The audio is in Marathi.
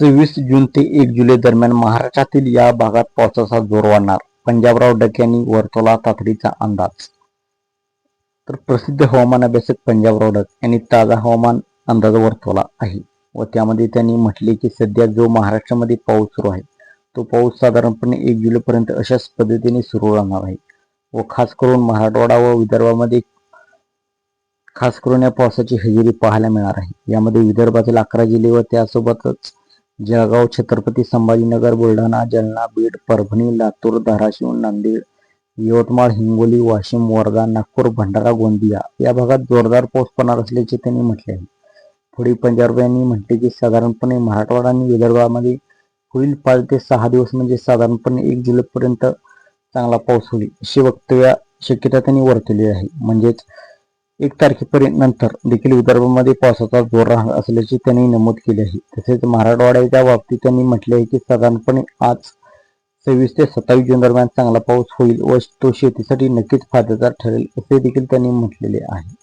सव्वीस जून ते एक जुलै दरम्यान महाराष्ट्रातील या भागात पावसाचा जोर वाढणार. पंजाबराव डक यांनी वर्तवला तातडीचा अंदाज. तर प्रसिद्ध हवामान अभ्यासक पंजाबराव डक यांनी ताजा हवामान अंदाज वर्तवला आहे व त्यामध्ये त्यांनी म्हटले की सध्या जो महाराष्ट्रामध्ये पाऊस सुरू आहे तो पाऊस साधारणपणे एक जुलैपर्यंत अशाच पद्धतीने सुरू राहणार आहे व खास करून मराठवाडा व विदर्भामध्ये खास करून या पावसाची हजेरी पाहायला मिळणार आहे. यामध्ये विदर्भातील अकरा जिल्हे व त्यासोबतच जळगाव छत्रपती संभाजीनगर बुलढाणा जालना बीड परभणी लातूर धाराशिव नांदेड यवतमाळ हिंगोली वाशिम वर्धा नागपूर भंडारा गोंदिया या भागात जोरदार पाऊस पडणार असल्याचे त्यांनी म्हटले आहे. पुढे पंजाब यांनी म्हटले की साधारणपणे मराठवाडा आणि विदर्भामध्ये पुढील पाच ते सहा दिवस म्हणजे साधारणपणे एक जुलैपर्यंत चांगला पाऊस होईल अशी वक्तव्य शक्यता त्यांनी वर्तवली आहे. म्हणजेच एक तारखेपर्यंत नंतर देखील विदर्भामध्ये पावसाचा जोर राहणार असल्याचे त्यांनी नमूद केले आहे. तसेच मराठवाड्याच्या बाबतीत त्यांनी म्हटले आहे की साधारणपणे आज सव्वीस ते सत्तावीस जून दरम्यान चांगला पाऊस होईल व तो शेतीसाठी नक्कीच फायद्याचा ठरेल असे देखील त्यांनी म्हटलेले आहे.